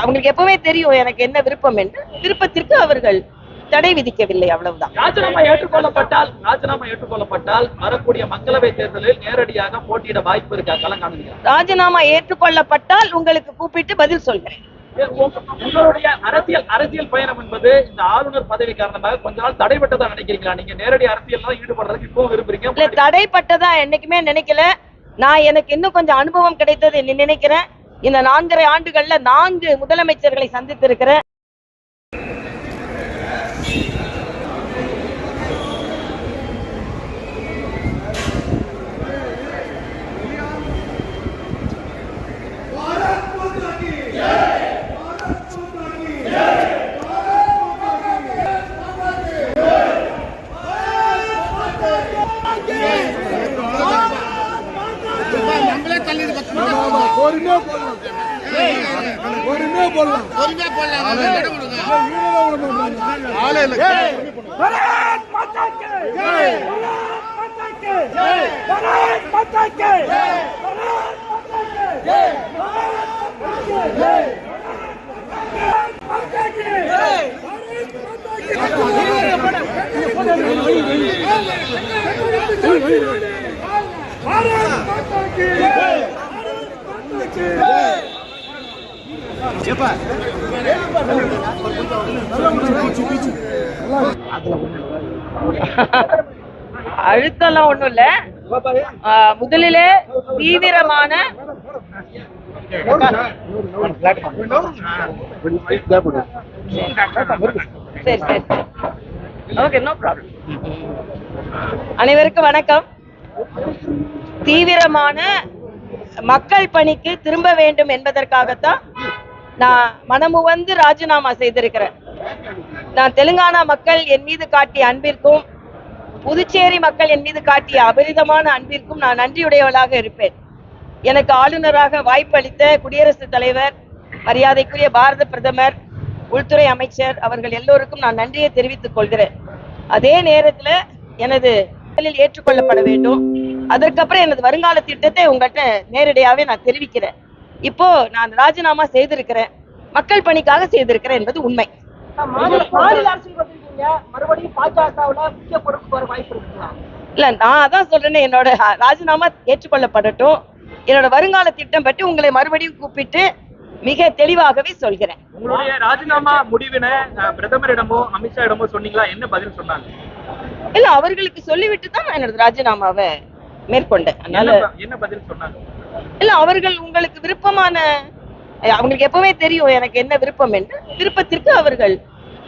அவங்களுக்கு எப்பவுமே தெரியும் எனக்கு என்ன விருப்பம் என்று. விருப்பத்திற்கு அவர்கள் தடை விதிக்கவில்லை அவ்வளவுதான். ராஜினாமா ஏற்றுக்கொள்ளப்பட்டால் ராஜினாமா ஏற்றுக்கொள்ளப்பட்டால் வரக்கூடிய மக்களவை தேர்தலில் நேரடியாக போட்டியிட வாய்ப்பு இருக்கா? களம் காணுங்க. ராஜினாமா ஏற்றுக்கொள்ளப்பட்டால் உங்களுக்கு கூப்பிட்டு பதில் சொல்கிறேன் உங்களுடைய அரசியல் அரசியல் பயணம் என்பது இந்த ஆளுநர் பதவி காரணமாக கொஞ்ச நாள் தடைபட்டதா நினைக்கிறீங்களா? நீங்க நேரடி அரசியல் ஈடுபடுறதுக்கு இப்போ விரும்புறீங்க. தடைப்பட்டதா என்னைக்குமே நினைக்கல. நான் எனக்கு இன்னும் கொஞ்சம் அனுபவம் கிடைத்தது நினைக்கிறேன். இந்த நான்கரை ஆண்டுகள்ல நான்கு முதலமைச்சர்களை சந்தித்திருக்கிறேன் ஆளே இல்ல. அழுத்தம்லாம் ஒண்ணும் இல்ல. முதலிலே தீவிரமான சரி சரி. ஓகே நோ ப்ராப்ளம் அனைவருக்கும் வணக்கம். தீவிரமான மக்கள் பணிக்கு திரும்ப வேண்டும் என்பதற்காகத்தான் நான் மனமுவந்து ராஜினாமா செய்திருக்கிறேன். நான் தெலுங்கானா மக்கள் என் மீது காட்டிய அன்பிற்கும் புதுச்சேரி மக்கள் என் மீது காட்டிய அபரிதமான அன்பிற்கும் நான் நன்றியுடையவளாக இருப்பேன். எனக்கு ஆளுநராக வாய்ப்பு அளித்த குடியரசுத் தலைவர் மரியாதைக்குரிய பாரத பிரதமர் உள்துறை அமைச்சர் அவர்கள் எல்லோருக்கும் நான் நன்றியை தெரிவித்துக் கொள்கிறேன். அதே நேரத்துல எனது முதலில் ஏற்றுக்கொள்ளப்பட வேண்டும். அதற்கப்புறம் எனது வருங்கால திட்டத்தை உங்கள்கிட்ட நேரடியாவே நான் தெரிவிக்கிறேன். இப்போ நான் ராஜினாமா செய்திருக்கிறேன். மக்கள் பணிக்காக செய்திருக்கிறேன் என்பது உண்மை. இல்ல நான் அதான் சொல்றேனே என்னோட ராஜினாமா ஏற்றுக்கொள்ளப்படட்டும். என்னோட வருங்கால திட்டம் பற்றி உங்களை மறுபடியும் கூப்பிட்டு மிக தெளிவாகவே சொல்கிறேன். உங்களுடைய ராஜினாமா முடிவினை பிரதமரிடமோ அமித்ஷா இடமோ சொன்னீங்களா? என்ன பதில் சொன்னாங்க? இல்ல அவர்களுக்கு சொல்லிவிட்டு தான் நான் என்னோட ராஜினாமாவை மேற்கொண்டேன். அதனால என்ன பதில் சொன்னாங்க? இல்ல அவர்கள் உங்களுக்கு விருப்பமான அவங்களுக்கு எப்பவுமே தெரியும் எனக்கு என்ன விருப்பம் என்று. விருப்பத்திற்கு அவர்கள்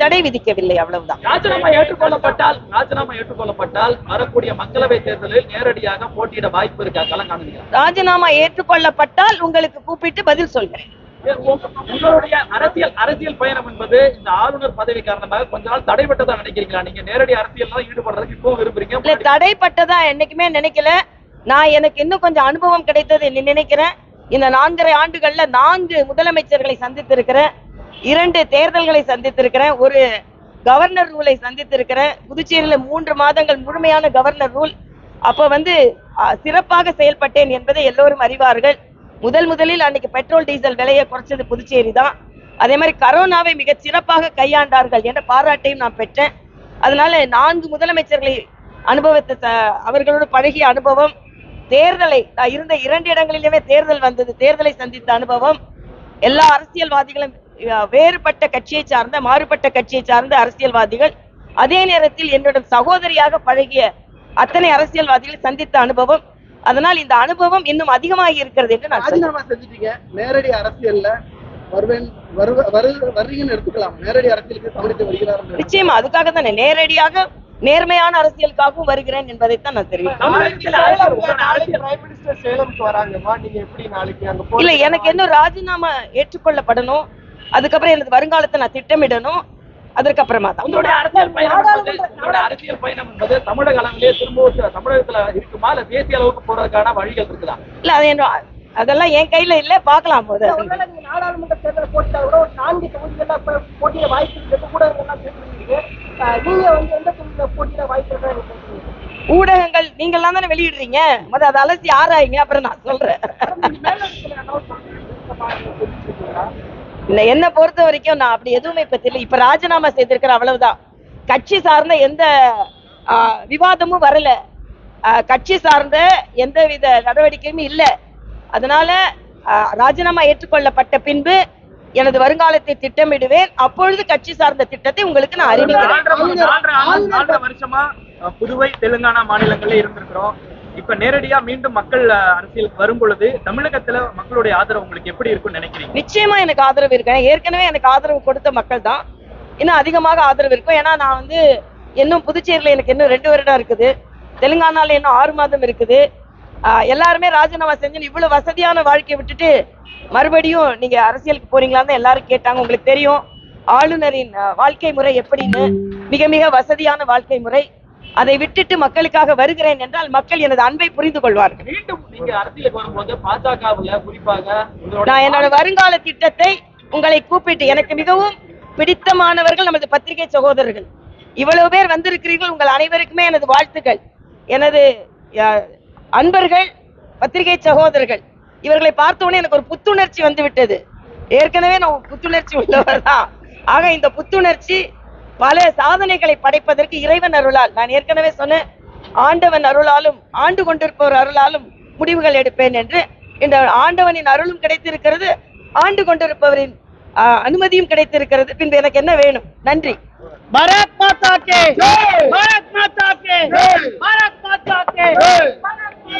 தடை விதிக்கவில்லை அவ்வளவுதான். ராஜினாமா ஏற்றுக்கொள்ளப்பட்டால் ராஜினாமா ஏற்றுக்கொள்ளப்பட்டால் வரக்கூடிய மக்களவை தேர்தலில் நேரடியாக போட்டியிட வாய்ப்பு இருக்கா? களம் காணுங்க. ராஜினாமா ஏற்றுக்கொள்ளப்பட்டால் உங்களுக்கு கூப்பிட்டு பதில் சொல்கிறேன். உங்களுடைய அரசியல் அரசியல் பயணம் என்பது இந்த ஆளுநர் பதவி காரணமாக கொஞ்ச நாள் தடைபட்டதா நினைக்கிறீங்களா? நீங்க நேரடி அரசியல் ஈடுபடுறதுக்கு இப்போ இல்ல விரும்புறீங்க தடைப்பட்டதா என்னைக்குமே நினைக்கல. நான் எனக்கு இன்னும் கொஞ்சம் அனுபவம் கிடைத்தது நினைக்கிறேன். இந்த நான்கரை ஆண்டுகள்ல நான்கு முதலமைச்சர்களை சந்தித்திருக்கிறேன். இரண்டு தேர்தல்களை சந்தித்திருக்கிறேன். ஒரு கவர்னர் ரூலை சந்தித்திருக்கிறேன். புதுச்சேரியில மூன்று மாதங்கள் முழுமையான கவர்னர் ரூல். அப்ப வந்து சிறப்பாக செயல்பட்டேன் என்பதை எல்லோரும் அறிவார்கள். முதல் முதலில் அன்னைக்கு பெட்ரோல் டீசல் விலையை குறைச்சது புதுச்சேரி தான். அதே மாதிரி கரோனாவை மிக சிறப்பாக கையாண்டார்கள் என்ற பாராட்டையும் நான் பெற்றேன். அதனால நான்கு முதலமைச்சர்களை அனுபவத்தை அவர்களோடு பழகிய அனுபவம் தேர்தலை இருந்த இரண்டு இடங்களிலுமே தேர்தல் வந்தது. தேர்தலை சந்தித்த அனுபவம் எல்லா அரசியல்வாதிகளும் வேறுபட்ட கட்சியை சார்ந்த மாறுபட்ட கட்சியை சார்ந்த அரசியல்வாதிகள் அதே நேரத்தில் என்னுடன் சகோதரியாக பழகிய அத்தனை அரசியல்வாதிகளை சந்தித்த அனுபவம். அதனால் இந்த அனுபவம் இன்னும் அதிகமாகி இருக்கிறது என்று நான் செஞ்சுட்டீங்க. நேரடி அரசியல்ல அரசியலுக்கு நிச்சயமா அதுக்காக தானே. நேரடியாக நேர்மையான அரசியலுக்காகவும் வருகிறேன் என்பதைத்தான் நான் தெரிவிக்கிறேன். இல்ல எனக்கு இன்னும் ராஜினாமா ஏற்றுக்கொள்ளப்படணும் அதுக்கப்புறம் எனது வருங்காலத்தை நான் திட்டமிடணும் அதற்கப்புறமா தான் அரசியல் பயணம் என்பது தமிழக அளவிலே திரும்ப தமிழகத்துல இருக்குமா? இல்ல தேசிய அளவுக்கு போறதுக்கான வழிகள் இருக்குதா? இல்ல அது என்ன அதெல்லாம் என் கையில இல்ல பார்க்கலாம் போது. நாடாளுமன்ற தேர்தல் போட்டியில கூட நான்கு தொகுதிகள்ல இப்ப போட்டியிட வாய்ப்பு அஹ் நீங்க வந்து எந்த தொகுதியில போட்டியிட வாய்ப்பு இருக்கா? நீங்க ஊடகங்கள் நீங்கெல்லாம் தானே வெளியிடுறீங்க? முத அதை அலசி ஆராய்ங்க அப்புறம் நான் சொல்றேன்? இந்த என்னை பொறுத்த வரைக்கும் நான் அப்படி எதுவுமே இப்ப தெரியல. இப்ப ராஜினாமா செய்திருக்கிறேன் அவ்வளவுதான். கட்சி சார்ந்த எந்த விவாதமும் வரல. கட்சி சார்ந்த எந்தவித நடவடிக்கையும் இல்ல. அதனால ராஜினாமா ஏற்றுக்கொள்ளப்பட்ட பின்பு எனது வருங்காலத்தை திட்டமிடுவேன். அப்பொழுது கட்சி சார்ந்த திட்டத்தை உங்களுக்கு நான் அறிவிக்கிறேன். புதுவை தெலுங்கானா மாநிலங்கள்ல இருந்திருக்கிறோம். இப்ப நேரடியா மீண்டும் மக்கள் அரசியலுக்கு வரும் பொழுது தமிழகத்துல மக்களுடைய ஆதரவு உங்களுக்கு எப்படி இருக்கும்னு நினைக்கிறீங்க? நிச்சயமா எனக்கு ஆதரவு இருக்கு. ஏற்கனவே எனக்கு ஆதரவு கொடுத்த மக்கள் தான். இன்னும் அதிகமாக ஆதரவு இருக்கும். ஏன்னா நான் வந்து இன்னும் புதுச்சேரியில எனக்கு இன்னும் ரெண்டு வருடம் இருக்குது. தெலுங்கானால இன்னும் ஆறு மாதம் இருக்குது. எல்லாருமே ராஜினாமா செஞ்சு இவ்வளவு வசதியான வாழ்க்கையை விட்டுட்டு மறுபடியும் நீங்க அரசியலுக்கு போறீங்களான்னு எல்லாரும் கேட்டாங்க. உங்களுக்கு தெரியும். ஆளுநரின் வாழ்க்கை முறை எப்படின்னு? மிக மிக வசதியான வாழ்க்கை முறை. அதை விட்டுட்டு மக்களுக்காக வருகிறேன் என்றால் மக்கள் எனது அன்பை புரிந்து கொள்வார்கள். நான் என்னோட வருங்கால திட்டத்தை உங்களை கூப்பிட்டு எனக்கு மிகவும் பிடித்தமானவர்கள் நமது பத்திரிகை சகோதரர்கள். இவ்வளவு பேர் வந்திருக்கிறீர்கள். உங்கள் அனைவருக்குமே எனது வாழ்த்துக்கள். எனது அன்பர்கள் பத்திரிகை சகோதரர்கள் இவர்களை பார்த்தோன்னே எனக்கு ஒரு புத்துணர்ச்சி வந்து விட்டது ஏற்கனவே நான் புத்துணர்ச்சி உள்ளவர் தான். ஆக இந்த புத்துணர்ச்சி பல சாதனைகளை படைப்பதற்கு இறைவன் அருளால் நான் ஏற்கனவே சொன்னேன் ஆண்டவன் அருளாலும் ஆண்டு கொண்டிருப்பவர் அருளாலும் முடிவுகள் எடுப்பேன் என்று. இந்த ஆண்டவனின் அருளும் கிடைத்திருக்கிறது ஆண்டு கொண்டிருப்பவரின் அனுமதியும் கிடைத்திருக்கிறது. பின்பு எனக்கு என்ன வேணும்? நன்றி. பாரத் மாதா கே. பாரத் மாதா கே. பாரத் மாதா கே. பாரத் மாதா கி.